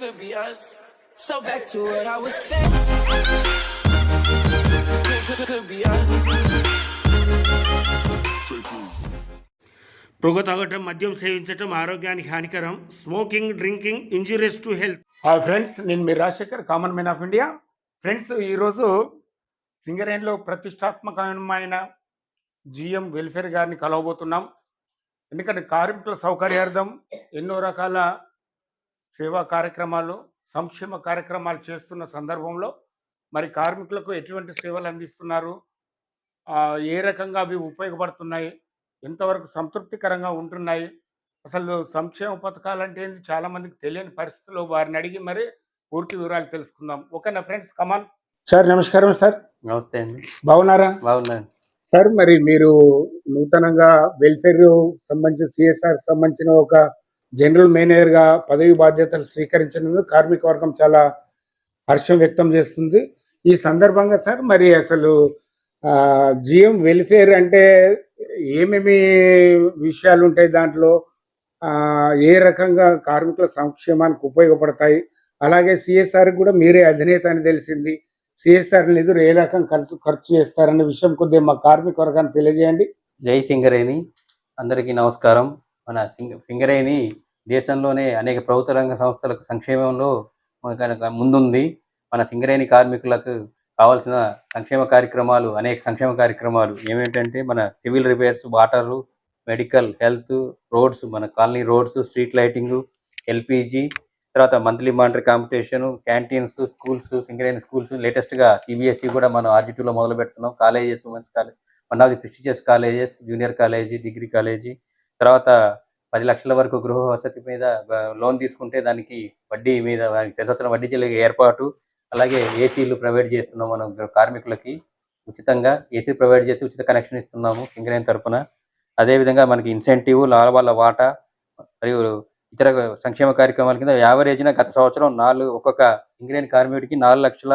Could be us. So back to what I was saying. Could, could, could be us. పొగ తాగటం మద్యం సేవించటం ఆరోగ్యానికి హానికరం smoking drinking injurious to health hi friends నేను మీ Rajasekhar common man of India friends ఈరోజు సింగరేణిలో ప్రతిష్టాత్మకమైన జిఎం వెల్ఫేర్ గారిని కలవబోతున్నాం ఎందుకంటే కార్మికుల సౌకర్యార్థం ఎన్నో రకాల సేవా కార్యక్రమాలు సంక్షేమ కార్యక్రమాలు చేస్తున్న సందర్భంలో మరి కార్మికులకు ఎటువంటి సేవలు అందిస్తున్నారు? ఆ, ఏ రకంగా అవి ఉపయోగపడుతున్నాయి? ఎంతవరకు సంతృప్తికరంగా ఉంటున్నాయి? అసలు సంక్షేమ పథకాలు అంటే ఏంటి చాలా మందికి తెలియని పరిస్థితుల్లో వారిని అడిగి మరి పూర్తి వివరాలు తెలుసుకుందాం. ఓకేనా ఫ్రెండ్స్? కమాన్ సార్ నమస్కారం సార్. నమస్తే అండి. బాగున్నారా? బాగున్నాను. సార్ మరి మీరు నూతనంగా వెల్ఫేర్ సంబంధించిన సిఎస్ఆర్ సంబంధించిన ఒక జనరల్ మేనేజర్గా పదవి బాధ్యతలు స్వీకరించినందుకు కార్మిక వర్గం చాలా హర్షం వ్యక్తం చేస్తుంది. ఈ సందర్భంగా సార్ మరి అసలు జిఎం వెల్ఫేర్ అంటే ఏమేమి విషయాలు ఉంటాయి దాంట్లో? ఏ రకంగా కార్మికుల సంక్షేమానికి ఉపయోగపడతాయి? అలాగే సిఎస్ఆర్ కూడా మీరే అధినేత అని తెలిసింది. సిఎస్ఆర్ నిధులు ఏ రకం ఖర్చు ఖర్చు చేస్తారనే విషయం కొద్దిగా మా కార్మిక వర్గాన్ని తెలియజేయండి. జై సింగరేణి. అందరికీ నమస్కారం. మన సింగ సింగరేణి దేశంలోనే అనేక ప్రభుత్వ రంగ సంస్థలకు సంక్షేమంలో మనకు ముందుంది. మన సింగరేణి కార్మికులకు కావాల్సిన సంక్షేమ కార్యక్రమాలు అనేక సంక్షేమ కార్యక్రమాలు ఏమేంటంటే మన civil repairs water medical health roads మన colony roads street lighting LPG తర్వాత monthly monetary competition canteens schools Singareni schools లేటెస్ట్గా సిబిఎస్ఈ కూడా మనం ఆర్జిటీలో మొదలు పెడుతున్నాం colleges women's college one of the prestigious colleges junior college degree college తర్వాత పది లక్షల వరకు గృహ వసతి మీద లోన్ తీసుకుంటే దానికి వడ్డీ మీద సంవత్సరం వడ్డీ చెల్లి ఏర్పాటు. అలాగే ఏసీలు ప్రొవైడ్ చేస్తున్నాం మనం కార్మికులకి. ఉచితంగా ఏసీ ప్రొవైడ్ చేసి ఉచిత కనెక్షన్ ఇస్తున్నాము సింగరేణి తరపున. అదేవిధంగా మనకి ఇన్సెంటివ్ లాభాల వాటా మరియు ఇతర సంక్షేమ కార్యక్రమాల కింద యావరేజ్న గత సంవత్సరం నాలుగు ఒక్కొక్క సింగరేణి కార్మికుడికి నాలుగు లక్షల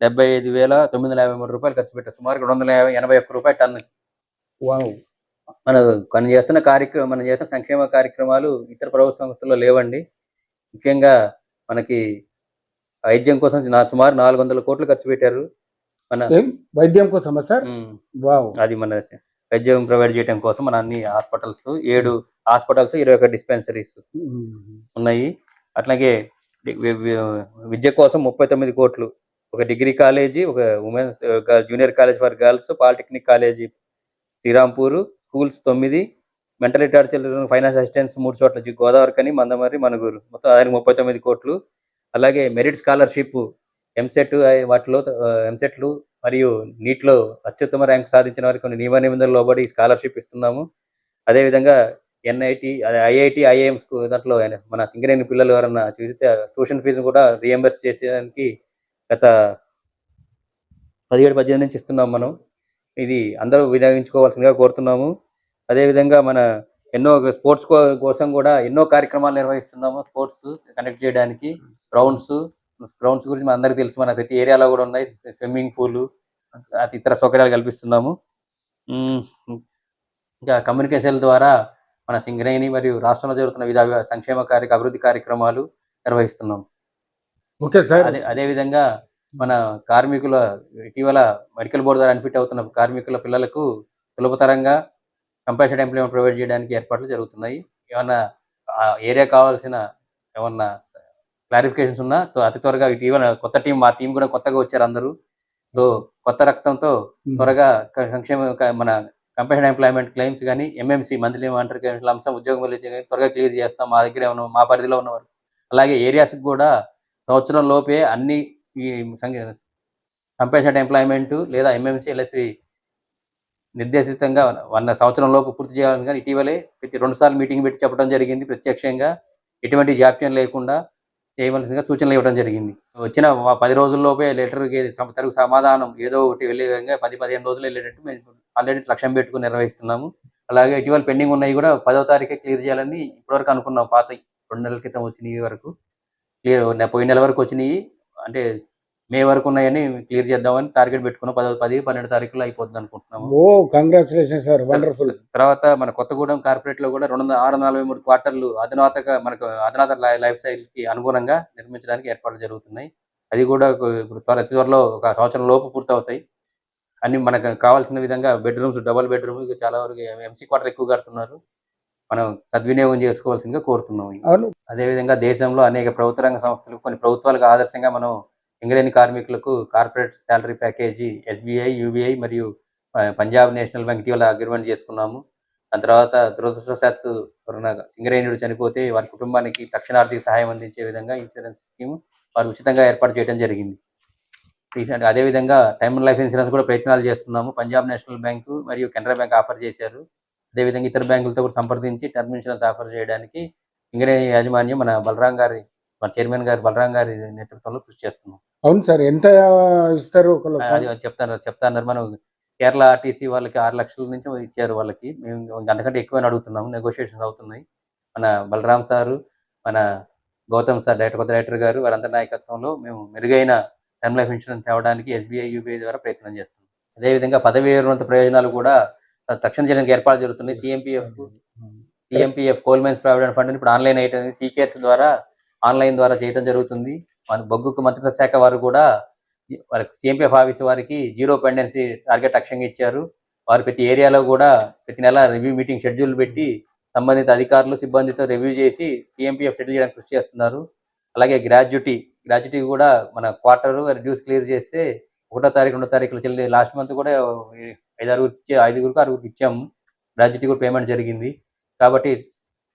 డెబ్బై ఐదు వేల తొమ్మిది వందల యాభై మూడు రూపాయలు ఖర్చు పెట్టారు. సుమారు రెండు వందల యాభై ఎనభై ఒక్క రూపాయలు టన్ను. వావ్. మన మనం చేస్తున్న కార్యక్రమం మనం చేస్తున్న సంక్షేమ కార్యక్రమాలు ఇతర ప్రభుత్వ సంస్థల్లో లేవండి. ముఖ్యంగా మనకి వైద్యం కోసం నా- సుమారు నాలుగు వందల కోట్లు ఖర్చు పెట్టారు. మన వైద్యం కోసమా సార్? అది మన వైద్యం ప్రొవైడ్ చేయడం కోసం మన అన్ని హాస్పిటల్స్ ఏడు హాస్పిటల్స్ ఇరవై ఒక డిస్పెన్సరీస్ ఉన్నాయి. అట్లాగే విద్య కోసం ముప్పై తొమ్మిది కోట్లు. ఒక డిగ్రీ కాలేజీ ఒక women's junior college for girls polytechnic college Srirampur schools తొమ్మిది mental retard children finance assistance మూడు చోట్ల గోదావరి కని మందమరి మనుగురు. మొత్తం దానికి ముప్పై తొమ్మిది కోట్లు. అలాగే మెరిట్ స్కాలర్షిప్ ఎంసెట్ వాటిలో ఎంసెట్లు మరియు నీట్లో అత్యుత్తమ ర్యాంక్ సాధించిన వారికి కొన్ని నియమ నిబంధనలు లోబడి స్కాలర్షిప్ ఇస్తున్నాము. అదేవిధంగా ఎన్ఐటి ఐఐటి ఐఐఎం దాంట్లో మన సింగరేణి పిల్లలు ఎవరన్నా చూస్తే ట్యూషన్ ఫీజు కూడా రియంబర్స్ చేసేదానికి గత పదిహేడు పద్దెనిమిది నుంచి ఇస్తున్నాం మనం. ఇది అందరూ వినియోగించుకోవాల్సిందిగా కోరుతున్నాము. అదేవిధంగా మన ఎన్నో స్పోర్ట్స్ కోసం కూడా ఎన్నో కార్యక్రమాలు నిర్వహిస్తున్నాము. స్పోర్ట్స్ కండక్ట్ చేయడానికి గ్రౌండ్స్ గ్రౌండ్స్ గురించి మన అందరికీ తెలుసు. మన ప్రతి ఏరియాలో కూడా ఉన్నాయి. స్విమ్మింగ్ పూల్ అతి ఇతర సౌకర్యాలు కల్పిస్తున్నాము. ఇంకా కమ్యూనికేషన్ ద్వారా మన సింగరేణి మరియు రాష్ట్రంలో జరుగుతున్న వివిధ సంక్షేమ కార్య అభివృద్ధి కార్యక్రమాలు నిర్వహిస్తున్నాం ఓకే సార్. అదే అదే విధంగా మన కార్మికుల ఇటీవల మెడికల్ బోర్డు ద్వారా అన్ఫిట్ అవుతున్న కార్మికుల పిల్లలకు సులభతరంగా కంపల్సరీ ఎంప్లాయ్మెంట్ ప్రొవైడ్ చేయడానికి ఏర్పాట్లు జరుగుతున్నాయి. ఏమన్నా ఏరియా కావాల్సిన ఏమన్నా క్లారిఫికేషన్స్ ఉన్నా తో- అతి త్వరగా ఇటీవల కొత్త టీం మా టీం కూడా కొత్తగా వచ్చారు అందరూ. సో కొత్త రక్తంతో త్వరగా సంక్షేమ మన కంపెనీ ఎంప్లాయ్మెంట్ క్లెయిమ్స్ కానీ ఎంఎంసీ మంత్లీ మానిటరీ అంశం ఉద్యోగం వెళ్ళి త్వరగా క్లియర్ చేస్తాం మా దగ్గర ఉన్న మా పరిధిలో ఉన్నవారు. అలాగే ఏరియాస్ కూడా సంవత్సరం లోపే అన్ని ఈ కంపెన్సేట్ ఎంప్లాయ్మెంట్ లేదా ఎంఎంసీ ఎల్ఎస్పి నిర్దేశితంగా వంద సంవత్సరం లోపు పూర్తి చేయాలని కానీ ఇటీవలే ప్రతి రెండు సార్లు మీటింగ్ పెట్టి చెప్పడం జరిగింది. ప్రత్యక్షంగా ఎటువంటి జాప్యం లేకుండా చేయవలసిందిగా సూచనలు ఇవ్వడం జరిగింది. వచ్చిన పది రోజుల్లోపే లెటర్కి తరుగు సమాధానం ఏదో ఒకటి వెళ్ళే విధంగా పది పదిహేను రోజులు వెళ్ళేటట్టు మేము ఆల్రెడీ లక్ష్యం పెట్టుకుని నిర్వహిస్తున్నాము. అలాగే ఇటీవల పెండింగ్ ఉన్నాయి కూడా పదో తారీఖే క్లియర్ చేయాలని ఇప్పటివరకు అనుకున్నాం. పాత రెండు నెలల క్రితం వచ్చినాయి వరకు క్లియర్ పోయిన నెల వరకు వచ్చినాయి అంటే మే వరకు ఉన్నాయని క్లియర్ చేద్దామని టార్గెట్ పెట్టుకున్నాం. పదో పది పన్నెండు తారీఖులో అయిపోద్ది అనుకుంటున్నాము. ఓ కంగ్రాచులేషన్ సార్ వండర్ఫుల్ తర్వాత మన కొత్తగూడెం కార్పొరేట్లో కూడా రెండు ఆరు నలభై మూడు క్వార్టర్లు అధునాతక మనకు అధునాత లైఫ్ స్టైల్కి అనుగుణంగా నిర్మించడానికి ఏర్పాట్లు జరుగుతున్నాయి. అది కూడా త్వర అతి త్వరలో ఒక సంవత్సరం లోపు పూర్తవుతాయి. అన్ని మనకు కావాల్సిన విధంగా బెడ్రూమ్స్ డబల్ బెడ్రూమ్ చాలా వరకు ఎంసీ క్వార్టర్ ఎక్కువ కడుతున్నారు. మనం సద్వినియోగం చేసుకోవాల్సిందిగా కోరుతున్నాం. అవును. అదేవిధంగా దేశంలో అనేక ప్రభుత్వ రంగ సంస్థలు కొన్ని ప్రభుత్వాలకు ఆదర్శంగా మనం సింగరేణి కార్మికులకు corporate salary package SBI UBI మరియు పంజాబ్ నేషనల్ బ్యాంక్ ఇటీవల అగ్రిమెంట్ చేసుకున్నాము. దాని తర్వాత దురదృష్టవశాత్తు ఎవరైనా సింగరేణుడు చనిపోతే వారి కుటుంబానికి తక్షణ ఆర్థిక సహాయం అందించే విధంగా ఇన్సూరెన్స్ స్కీమ్ వారు ఉచితంగా ఏర్పాటు చేయడం జరిగింది. రీసెంట్ అదేవిధంగా టైమ్ లైఫ్ ఇన్సూరెన్స్ కూడా ప్రయత్నాలు చేస్తున్నాము. పంజాబ్ నేషనల్ బ్యాంకు మరియు కెనరా బ్యాంక్ ఆఫర్ చేశారు. అదేవిధంగా ఇతర బ్యాంకులతో కూడా సంప్రదించి టర్మ్ ఇన్సూరెన్స్ ఆఫర్ చేయడానికి సింగరేణి యాజమాన్యం మన బలరాం గారి మన చైర్మన్ గారి బలరాం గారి నేతృత్వంలో కృషి చేస్తున్నాం. అవును సార్ ఎంత ఇస్తారు అది చెప్తాను చెప్తాను. మనం కేరళ ఆర్టీసీ వాళ్ళకి ఆరు లక్షల నుంచి ఇచ్చారు వాళ్ళకి. మేము అంతకంటే ఎక్కువ అడుగుతున్నాము నెగోషియేషన్స్ అవుతున్నాయి. మన బలరాం సారు మన గౌతమ్ సార్ డైరెక్టర్ కొత్త డైరెక్టర్ గారు వారందరి నాయకత్వంలో మేము మెరుగైన టర్మ్ లైఫ్ ఇన్సూరెన్స్ తేవడానికి ఎస్బీఐ యూబీఐ ద్వారా ప్రయత్నం చేస్తున్నాం. అదేవిధంగా పదవి విరమణ ప్రయోజనాలు కూడా తక్షణ చేయడానికి ఏర్పాటు జరుగుతున్నాయి. CMPF CMPF coal mines provident fund ఇప్పుడు ఆన్లైన్ అయిపోయింది సీకేర్స్ ద్వారా ఆన్లైన్ ద్వారా చేయడం జరుగుతుంది. మన బొగ్గుకు మంత్రిత్వ శాఖ వారు కూడా సిఎంపిఎఫ్ ఆఫీస్ వారికి జీరో పెండెన్సీ టార్గెట్ లక్ష్యంగా ఇచ్చారు. వారు ప్రతి ఏరియాలో కూడా ప్రతి నెల రివ్యూ మీటింగ్ షెడ్యూల్ పెట్టి సంబంధిత అధికారులు సిబ్బందితో రివ్యూ చేసి సిఎంపిఎఫ్ సెటిల్ చేయడానికి కృషి చేస్తున్నారు. అలాగే గ్రాడ్యుటీ గ్రాడ్యుటీ కూడా మన క్వార్టర్ డ్యూస్ క్లియర్ చేస్తే ఒకటో తారీఖు రెండో తారీఖులో చెల్లి లాస్ట్ మంత్ కూడా ఐదు ఆరుగురు ఇచ్చే ఐదుగురికి ఆరుగురికి ఇచ్చాము గ్రాడ్యుటీ కూడా పేమెంట్ జరిగింది. కాబట్టి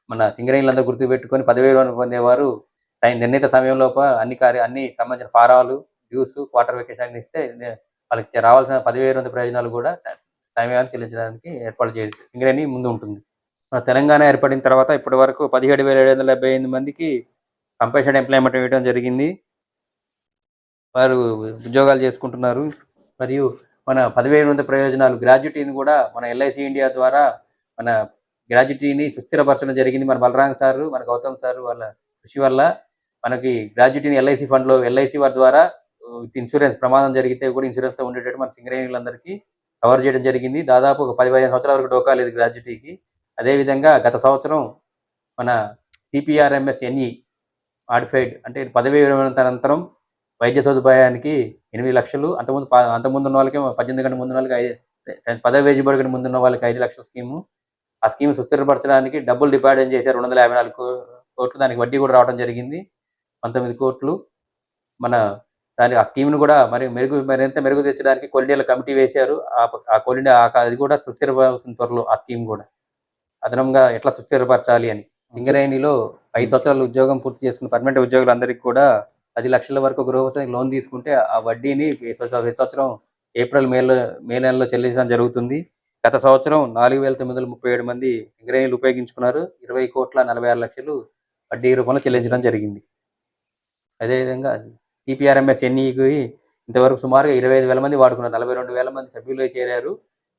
మన సింగరేణులందరూ గుర్తుపెట్టుకొని పదివేలు వేలు పొందేవారు టైం నిర్ణీత సమయంలోప అన్ని కార్య అన్ని సంబంధించిన ఫారాలు డ్యూస్ క్వార్టర్ వెకేషన్ ఇస్తే వాళ్ళకి రావాల్సిన పదివేల వందల ప్రయోజనాలు కూడా సమయాన్ని చెల్లించడానికి ఏర్పాటు చేసి సింగరేణి ముందు ఉంటుంది. మన తెలంగాణ ఏర్పడిన తర్వాత ఇప్పటి వరకు పదిహేడు వేల ఏడు వందల డెబ్బై ఎనిమిది మందికి కంపల్సరీ ఎంప్లాయ్మెంట్ ఇవ్వడం జరిగింది. వారు ఉద్యోగాలు చేసుకుంటున్నారు. మరియు మన పదివేల మంది ప్రయోజనాలు. గ్రాడ్యుటీని కూడా మన ఎల్ఐసి ఇండియా ద్వారా మన గ్రాడ్యుటీని సుస్థిరపరచడం జరిగింది మన బలరాం సారు మన గౌతమ్ సారు వాళ్ళ కృషి వల్ల. మనకి గ్రాడ్యుటీని ఎల్ఐసి ఫండ్లో ఎల్ఐసి వారి ద్వారా విత్ ఇన్సూరెన్స్ ప్రమాదం జరిగితే కూడా ఇన్సూరెన్స్తో ఉండేటట్టు మన సింగరేణులందరికీ కవర్ చేయడం జరిగింది. దాదాపు ఒక పది పదిహేను సంవత్సరాల వరకు డోకా లేదు గ్రాడ్యుటీకి. అదేవిధంగా గత సంవత్సరం మన సిపిఆర్ఎంఎస్ ఎన్ఈ మాడిఫైడ్ అంటే పదవి విరమణ అనంతరం వైద్య సదుపాయానికి ఎనిమిది లక్షలు అంతకుముందు అంతకుముందు ఉన్న వాళ్ళకి పద్దెనిమిది గంటల ముందు వాళ్ళకి ఐదు పదవి వేజీ పడిన ముందు ఉన్న వాళ్ళకి ఐదు లక్షల స్కీము. ఆ స్కీమ్ సుస్థిరపరచడానికి డబ్బులు డిపాజిట్ చేశారు? రెండు వందల యాభై నాలుగు కోట్లు. దానికి వడ్డీ కూడా రావడం జరిగింది. పంతొమ్మిది కోట్లు. మన దాని ఆ స్కీమ్ను కూడా మరి మెరుగు మరింత మెరుగు తెచ్చడానికి కొలిడీల కమిటీ వేశారు. ఆ ఆ కొలిడి అది కూడా సుస్థిరపడుతుంది త్వరలో ఆ స్కీమ్ కూడా. అదనంగా ఎట్లా సుస్థిరపరచాలి అని. సింగరేణిలో ఐదు సంవత్సరాలు ఉద్యోగం పూర్తి చేసుకున్న పర్మనెంట్ ఉద్యోగులందరికీ కూడా పది లక్షల వరకు గృహవసతికి లోన్ తీసుకుంటే ఆ వడ్డీని సంవత్సరం సంవత్సరం ఏప్రిల్ మేలో మే నెలలో చెల్లించడం జరుగుతుంది. గత సంవత్సరం నాలుగు వేల తొమ్మిది వందల ముప్పై ఏడు మంది సింగరేణిలు ఉపయోగించుకున్నారు. ఇరవై కోట్ల నలభై ఆరు లక్షలు వడ్డీ రూపంలో చెల్లించడం జరిగింది. అదేవిధంగా సిపిఆర్ఎంఎస్ ఎన్ఈకి ఇంతవరకు సుమారుగా ఇరవై ఐదు వేల మంది వాడుకున్నారు. నలభై రెండు వేల మంది సభ్యులు చేరారు.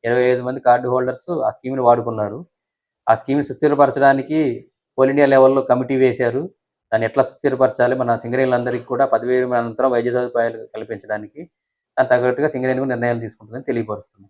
ఇరవై ఐదు మంది కార్డు హోల్డర్స్ ఆ స్కీమ్ని వాడుకున్నారు. ఆ స్కీమ్ని సుస్థిరపరచడానికి ఆల్ ఇండియా లెవెల్లో కమిటీ వేశారు. దాన్ని ఎట్లా స్థిరపరచాలి మన సింగరేణులందరికీ కూడా పదివేలు అనంతరం వైద్య సదుపాయాలు కల్పించడానికి దాని తగ్గట్టుగా సింగరేణి నిర్ణయాలు తీసుకుంటుందని తెలియపరుస్తుంది